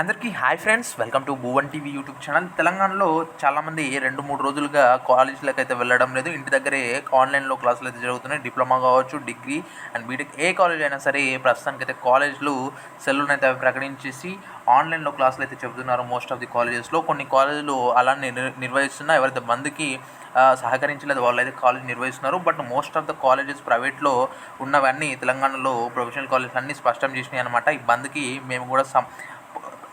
అందరికీ hi friends welcome to Bhuvan TV YouTube channel. తెలంగాణలో చాలామంది రెండు మూడు రోజులుగా కాలేజీలకు అయితే వెళ్ళడం లేదు. ఇంటి దగ్గరే ఆన్లైన్లో క్లాసులు అయితే జరుగుతున్నాయి. డిప్లొమా కావచ్చు డిగ్రీ అండ్ బీటెక్ ఏ కాలేజ్ అయినా సరే ప్రస్తుతానికి అయితే కాలేజ్లు సెల్లును అయితే ప్రకటించేసి ఆన్లైన్లో క్లాసులు అయితే చెబుతున్నారు మోస్ట్ ఆఫ్ ది కాలేజెస్లో. కొన్ని కాలేజీలు అలానే నిర్- నిర్వహిస్తున్నా ఎవరైతే బంద్కి సహకరించలేదు వాళ్ళు అయితే కాలేజ్ నిర్వహిస్తున్నారు. But most of the colleges ప్రైవేట్లో ఉన్నవన్నీ తెలంగాణలో ప్రొఫెషనల్ కాలేజెస్ అన్నీ స్పష్టం చేసినాయి అనమాట ఈ బంద్కి మేము కూడా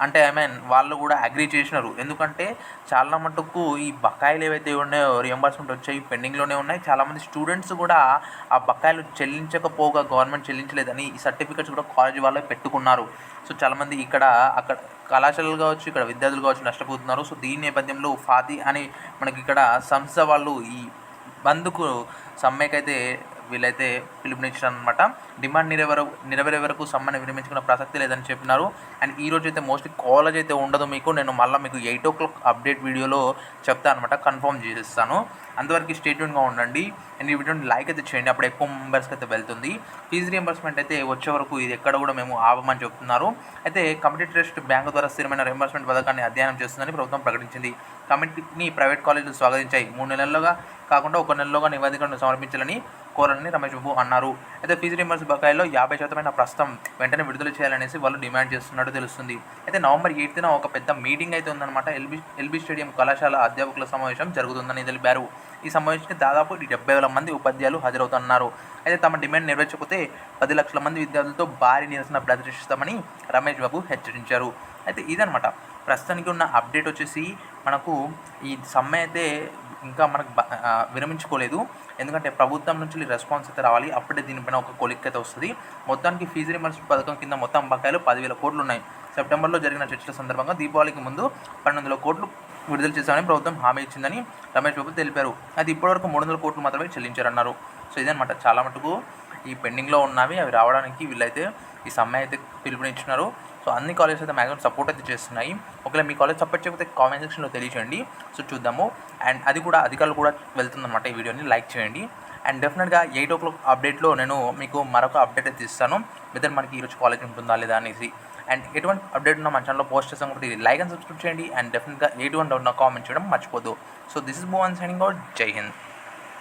అంటే ఐ మీన్ వాళ్ళు కూడా అగ్రీ చేసినారు. ఎందుకంటే చాలా మటుకు ఈ బకాయిలు ఏవైతే ఉన్నాయో రియంబర్స్మెంట్ వచ్చాయి పెండింగ్లోనే ఉన్నాయి. చాలామంది స్టూడెంట్స్ కూడా ఆ బకాయిలు చెల్లించకపోగా గవర్నమెంట్ చెల్లించలేదని ఈ సర్టిఫికెట్స్ కూడా కాలేజీ వాళ్ళే పెట్టుకున్నారు. సో చాలామంది ఇక్కడ అక్కడ కళాశాలలు కావచ్చు ఇక్కడ విద్యార్థులు కావచ్చు నష్టపోతున్నారు. సో దీని నేపథ్యంలో ఫాతి అని మనకి ఇక్కడ సంస్థ వాళ్ళు ఈ బంద్కు సమ్మెకైతే వీళ్ళైతే పిలుపునిచ్చారు అనమాట డిమాండ్ నెరవేర నెరవేరే వరకు సమ్మని విరమించుకున్న ప్రసక్తి లేదని చెప్పినారు. అండ్ ఈ రోజు అయితే మోస్ట్లీ కాలేజ్ అయితే ఉండదు మీకు. నేను మళ్ళీ మీకు ఎయిట్ ఓ క్లాక్ అప్డేట్ వీడియోలో చెప్తాను అనమాట కన్ఫర్మ్ చేసేస్తాను. అంతవరకు స్టేట్మెంట్గా ఉండండి. అండ్ ఈ వీడియోని లైక్ అయితే చేయండి. అప్పుడు ఎక్కువ మెంబర్స్కి అయితే వెళ్తుంది. ఫీజు రియంబర్స్మెంట్ అయితే వచ్చే వరకు ఇది ఎక్కడ కూడా మేము ఆపమని చెప్తున్నారు. అయితే కమిటీ ట్రస్ట్ బ్యాంకు ద్వారా స్థిరమైన రియంబర్స్మెంట్ పథకాన్ని అధ్యయనం చేస్తుందని ప్రభుత్వం ప్రకటించింది. కమిటీని ప్రైవేట్ కాలేజీలు స్వాగతించాయి. మూడు నెలల్లోగా కాకుండా ఒక నెలలోగా నివేదికను సమర్పించాలని కోరాలని రమేష్ బాబు అన్నారు. అయితే ఫీజు రిమర్స్ బకాయిలో యాభై శాతమైన ప్రస్తుతం వెంటనే విడుదల చేయాలనేసి వాళ్ళు డిమాండ్ చేస్తున్నట్టు తెలుస్తుంది. అయితే నవంబర్ ఎయిత్న ఒక పెద్ద మీటింగ్ అయితే ఉందన్నమాట. ఎల్బీ ఎల్బీ స్టేడియం కళాశాల అధ్యాపకుల సమావేశం జరుగుతుందని తెలిపారు. ఈ సమావేశానికి దాదాపు డెబ్బై వేల మంది ఉపాధ్యాయులు హాజరవుతున్నారు. అయితే తమ డిమాండ్ నెరవేర్చకపోతే పది లక్షల మంది విద్యార్థులతో భారీ నిరసన ప్రదర్శిస్తామని రమేష్ బాబు హెచ్చరించారు. అయితే ఇదనమాట ప్రస్తుతానికి ఉన్న అప్డేట్ వచ్చేసి మనకు ఈ సమ్మె అయితే ఇంకా మనకు విరమించుకోలేదు. ఎందుకంటే ప్రభుత్వం నుంచి రెస్పాన్స్ అయితే రావాలి. అప్పుడే దీనిపైన ఒక కొలిక్ అయితే వస్తుంది. మొత్తానికి ఫీజు రిమర్స్ పథకం కింద మొత్తం బకాయిలు పదివేల కోట్లు ఉన్నాయి సెప్టెంబర్లో జరిగిన చర్చల సందర్భంగా దీపావళికి ముందు పన్నెండు వందల కోట్లు విడుదల చేశామని ప్రభుత్వం హామీ ఇచ్చిందని రమేష్ బాబు తెలిపారు. అది ఇప్పటివరకు మూడు వందల కోట్లు మాత్రమే చెల్లించారన్నారు. సో ఇదనమాట చాలా మటుకు ఈ పెండింగ్లో ఉన్నవి అవి రావడానికి వీళ్ళైతే ఈ సమ్మె అయితే పిలుపునిచ్చినారు సో అన్ని కాలేజెస్ అయితే మ్యాక్సిమం సపోర్ట్ అయితే చేస్తున్నాయి. ఒకవేళ మీ కాలేజ్ సపోర్ట్ చేయకపోతే కామెంట్ సెక్షన్లో తెలియచేయండి. సో చూద్దాము. అండ్ అది కూడా అధికారులు కూడా వెళ్తుందన్నమాట ఈ వీడియోని లైక్ చేయండి. అండ్ డెఫినెట్గా ఎయిట్ ఓ క్లాక్ అప్డేట్లో నేను మీకు మరొక అప్డేట్ అయితే ఇస్తాను. వెదర్ మనకి ఈరోజు కాలేజ్ ఉంటుందా లేదా అనేసి. అండ్ ఎటువంటి అప్డేట్ ఉన్న మన ఛానల్లో పోస్ట్ చేస్తాం కాబట్టి లైక్ అండ్ సబ్స్క్రైబ్ చేయండి. అండ్ డెఫినెట్గా ఎటువంటి డౌట్ కామెంట్ చేయడం మర్చిపోదు so this is Mohan signing out జై హింద్